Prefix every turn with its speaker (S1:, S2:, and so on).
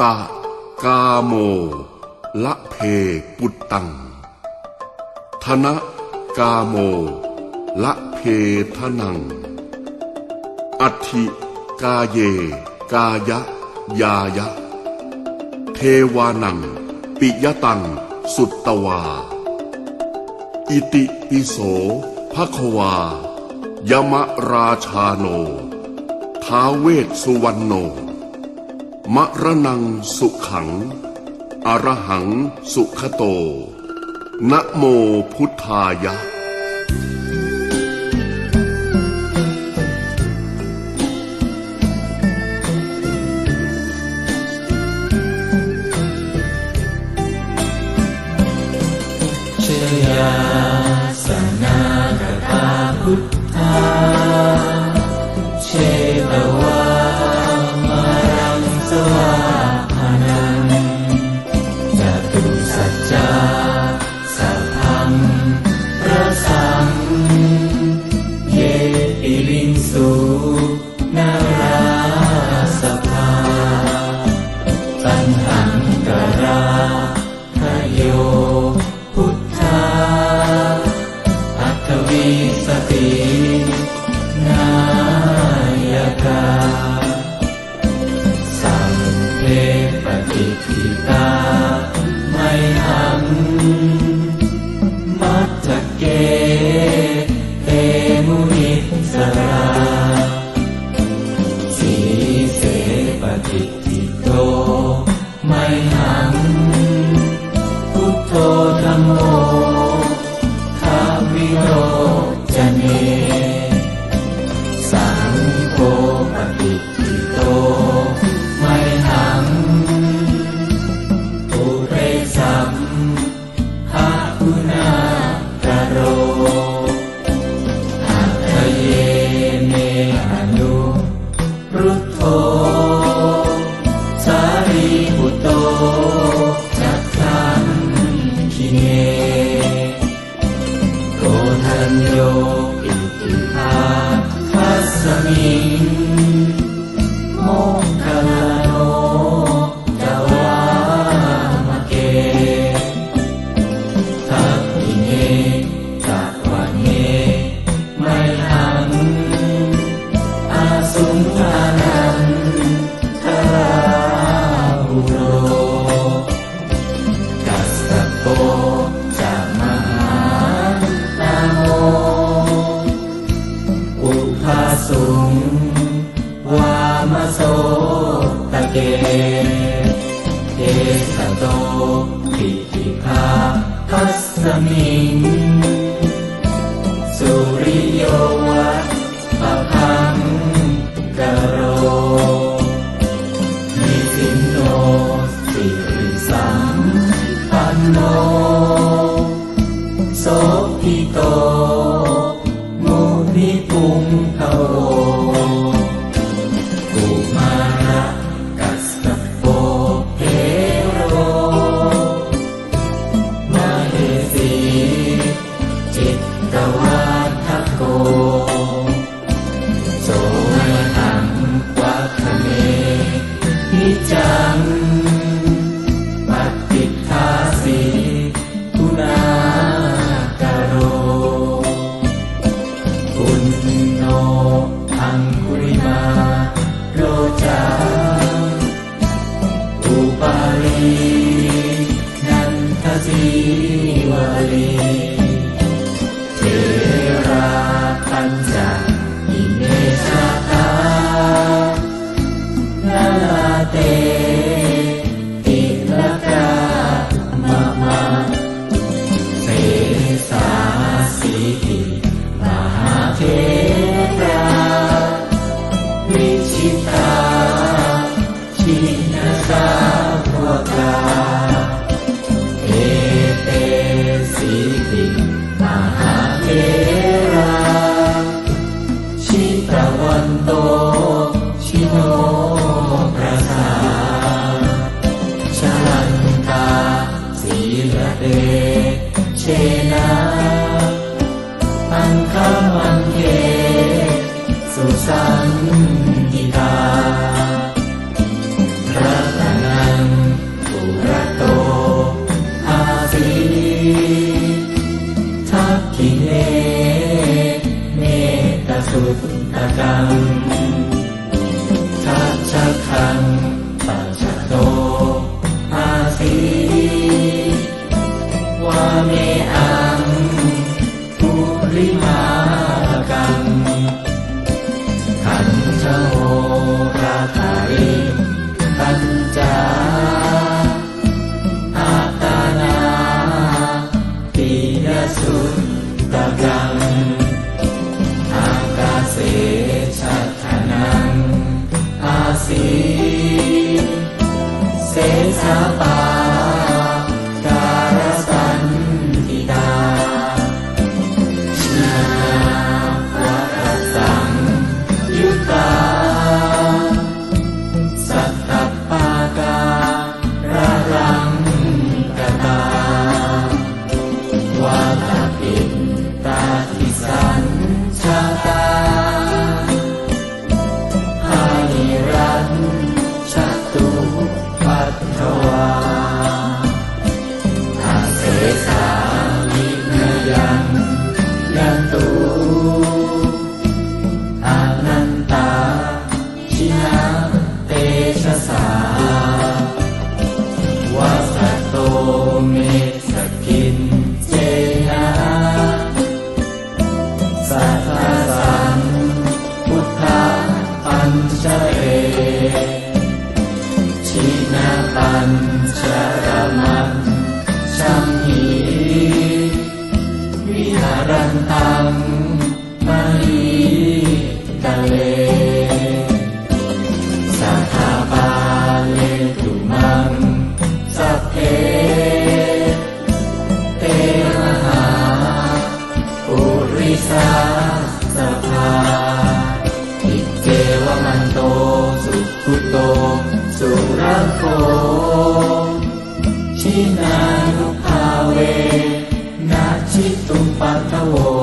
S1: ตะกาโม ละเพปุตตัง ธนะกาโม ละเพทนังอธิกาเย กายะ ยายะ เทวานัง ปิยตัง สุตตวา อิติปิโสภควายมราชาโน ท้าเวสสุวรรณโน มะระนังสุขัง อรหังสุขโต นะโมพุทธายะ
S2: พุโตจักสังคิเนโกทัญโย sa amin. वाले ระเดเชนาอังคามังเกสุสัง Nano Power Nati Tumpata Wall